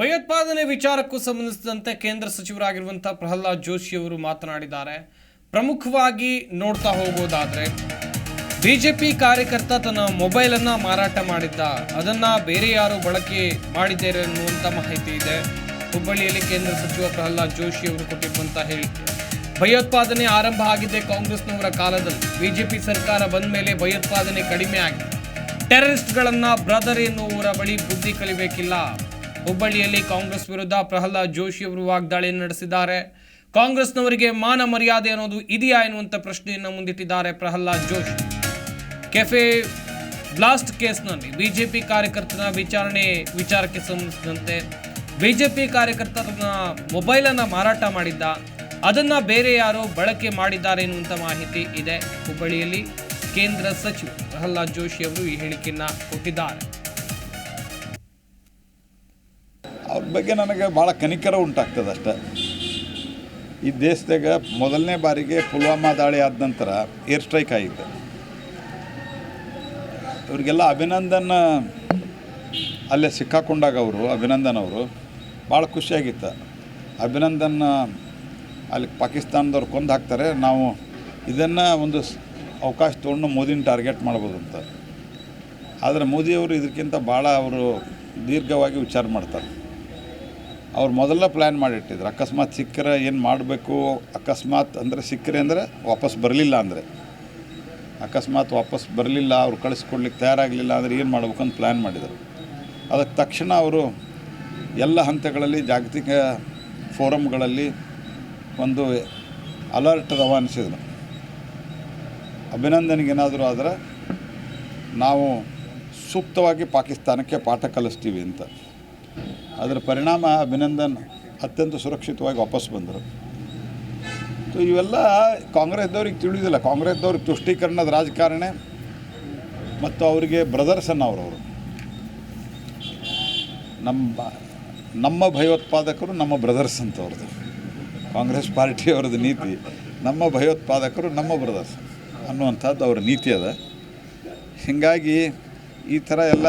ಭಯೋತ್ಪಾದನೆ ವಿಚಾರಕ್ಕೂ ಸಂಬಂಧಿಸಿದಂತೆ ಕೇಂದ್ರ ಸಚಿವರಾಗಿರುವಂತಹ ಪ್ರಹ್ಲಾದ್ ಜೋಶಿ ಅವರು ಮಾತನಾಡಿದ್ದಾರೆ. ಪ್ರಮುಖವಾಗಿ ನೋಡ್ತಾ ಹೋಗೋದಾದ್ರೆ ಬಿಜೆಪಿ ಕಾರ್ಯಕರ್ತ ತನ್ನ ಮೊಬೈಲ್ ಅನ್ನ ಮಾರಾಟ ಮಾಡಿದ್ದ. ಅದನ್ನ ಬೇರೆ ಯಾರು ಬಳಕೆ ಮಾಡಿದ್ದಾರೆ ಅನ್ನುವಂತ ಮಾಹಿತಿ ಇದೆ. ಹುಬ್ಬಳ್ಳಿಯಲ್ಲಿ ಕೇಂದ್ರ ಸಚಿವ ಪ್ರಹ್ಲಾದ್ ಜೋಶಿ ಅವರು ಕೊಟ್ಟಿರುವಂತಹ ಹೇಳಿಕೆ. ಭಯೋತ್ಪಾದನೆ ಆರಂಭ ಆಗಿದೆ ಕಾಂಗ್ರೆಸ್ನವರ ಕಾಲದಲ್ಲಿ. ಬಿಜೆಪಿ ಸರ್ಕಾರ ಬಂದ ಮೇಲೆ ಭಯೋತ್ಪಾದನೆ ಕಡಿಮೆ ಆಗಿದೆ. ಟೆರರಿಸ್ಟ್ಗಳನ್ನ ಬ್ರದರ್ ಎನ್ನುವರ ಬಳಿ ಬುದ್ಧಿ ಕಲಿಬೇಕಿಲ್ಲ. ಹುಬ್ಬಳ್ಳಿಯಲ್ಲಿ ಕಾಂಗ್ರೆಸ್ ವಿರುದ್ಧ ಪ್ರಹ್ಲಾದ್ ಜೋಶಿ ಅವರು ವಾಗ್ದಾಳಿ ನಡೆಸಿದ್ದಾರೆ. ಕಾಂಗ್ರೆಸ್ನವರಿಗೆ ಮಾನ ಮರ್ಯಾದೆ ಅನ್ನೋದು ಇದೆಯಾ ಎನ್ನುವಂಥ ಪ್ರಶ್ನೆಯನ್ನು ಮುಂದಿಟ್ಟಿದ್ದಾರೆ ಪ್ರಹ್ಲಾದ್ ಜೋಶಿ. ಕೆಫೆ ಬ್ಲಾಸ್ಟ್ ಕೇಸ್ನಲ್ಲಿ ಬಿಜೆಪಿ ಕಾರ್ಯಕರ್ತನ ವಿಚಾರಣೆ ವಿಚಾರಕ್ಕೆ ಸಂಬಂಧಿಸಿದಂತೆ ಬಿಜೆಪಿ ಕಾರ್ಯಕರ್ತರನ್ನ ಮೊಬೈಲನ್ನು ಮಾರಾಟ ಮಾಡಿದ್ದ, ಅದನ್ನ ಬೇರೆ ಯಾರೋ ಬಳಕೆ ಮಾಡಿದ್ದಾರೆ ಎನ್ನುವಂಥ ಮಾಹಿತಿ ಇದೆ ಹುಬ್ಬಳ್ಳಿಯಲ್ಲಿ. ಕೇಂದ್ರ ಸಚಿವ ಪ್ರಹ್ಲಾದ್ ಜೋಶಿ ಅವರು ಈ ಹೇಳಿಕೆಯನ್ನು ಕೊಟ್ಟಿದ್ದಾರೆ. ಬಗ್ಗೆ ನನಗೆ ಭಾಳ ಕನಿಕರ ಉಂಟಾಗ್ತದೆ ಅಷ್ಟೆ. ಈ ದೇಶದಾಗ ಮೊದಲನೇ ಬಾರಿಗೆ ಪುಲ್ವಾಮಾ ದಾಳಿ ಆದ ನಂತರ ಏರ್ ಸ್ಟ್ರೈಕ್ ಆಗಿತ್ತು ಇವರಿಗೆಲ್ಲ ಅಭಿನಂದನ್ ಅಲ್ಲೇ ಸಿಕ್ಕಾಕೊಂಡಾಗ ಅವರು, ಅಭಿನಂದನ್ ಅವರು ಭಾಳ ಖುಷಿಯಾಗಿತ್ತು. ಅಭಿನಂದನ್ ಅಲ್ಲಿ ಪಾಕಿಸ್ತಾನದವ್ರು ಕೊಂದು ಹಾಕ್ತಾರೆ, ನಾವು ಇದನ್ನು ಒಂದು ಅವಕಾಶ ತೊಗೊಂಡು ಮೋದಿನ ಟಾರ್ಗೆಟ್ ಮಾಡ್ಬೋದು ಅಂತ. ಆದರೆ ಮೋದಿಯವರು ಇದಕ್ಕಿಂತ ಭಾಳ ಅವರು ದೀರ್ಘವಾಗಿ ವಿಚಾರ ಮಾಡ್ತಾರೆ. ಅವ್ರು ಮೊದಲ ಪ್ಲ್ಯಾನ್ ಮಾಡಿಟ್ಟಿದ್ರು. ಅಕಸ್ಮಾತ್ ಸಿಕ್ಕರೆ ಏನು ಮಾಡಬೇಕು? ಅಕಸ್ಮಾತ್ ಅಂದರೆ ಸಿಕ್ಕರೆ ಅಂದರೆ ವಾಪಸ್ ಬರಲಿಲ್ಲ ಅಂದರೆ. ಅಕಸ್ಮಾತ್ ವಾಪಸ್ ಬರಲಿಲ್ಲ, ಅವ್ರು ಕಳಿಸ್ಕೊಡ್ಲಿಕ್ಕೆ ತಯಾರಾಗಲಿಲ್ಲ ಅಂದರೆ ಏನು ಮಾಡ್ಬೇಕು ಅಂತ ಪ್ಲ್ಯಾನ್ ಮಾಡಿದರು. ಅದಕ್ಕೆ ತಕ್ಷಣ ಅವರು ಎಲ್ಲ ಹಂತಗಳಲ್ಲಿ ಜಾಗತಿಕ ಫೋರಮ್ಗಳಲ್ಲಿ ಒಂದು ಅಲರ್ಟ್ ರವಾನಿಸಿದರು ಅಭಿನಂದನೆಗೇನಾದರೂ ಆದರೆ ನಾವು ಸೂಕ್ತವಾಗಿ ಪಾಕಿಸ್ತಾನಕ್ಕೆ ಪಾಠ ಕಲಿಸ್ತೀವಿ ಅಂತ. ಅದರ ಪರಿಣಾಮ ಅಭಿನಂದನ್ ಅತ್ಯಂತ ಸುರಕ್ಷಿತವಾಗಿ ವಾಪಸ್ ಬಂದರು. ಸೊ ಇವೆಲ್ಲ ಕಾಂಗ್ರೆಸ್ದವ್ರಿಗೆ ತಿಳಿದಿಲ್ಲ. ಕಾಂಗ್ರೆಸ್ದವ್ರಿಗೆ ತುಷ್ಟೀಕರಣದ ರಾಜಕಾರಣ ಮತ್ತು ಅವರಿಗೆ ಬ್ರದರ್ಸ್ ಅವರು ನಮ್ಮ ನಮ್ಮ ಭಯೋತ್ಪಾದಕರು ನಮ್ಮ ಬ್ರದರ್ಸ್ ಅಂತ ಅವ್ರದ್ದು ಕಾಂಗ್ರೆಸ್ ಪಾರ್ಟಿಯವ್ರದ್ದು ನೀತಿ, ನಮ್ಮ ಭಯೋತ್ಪಾದಕರು ನಮ್ಮ ಬ್ರದರ್ಸ್ ಅನ್ನುವಂಥದ್ದು ಅವ್ರ ನೀತಿ ಅದ. ಹೀಗಾಗಿ ಈ ಥರ ಎಲ್ಲ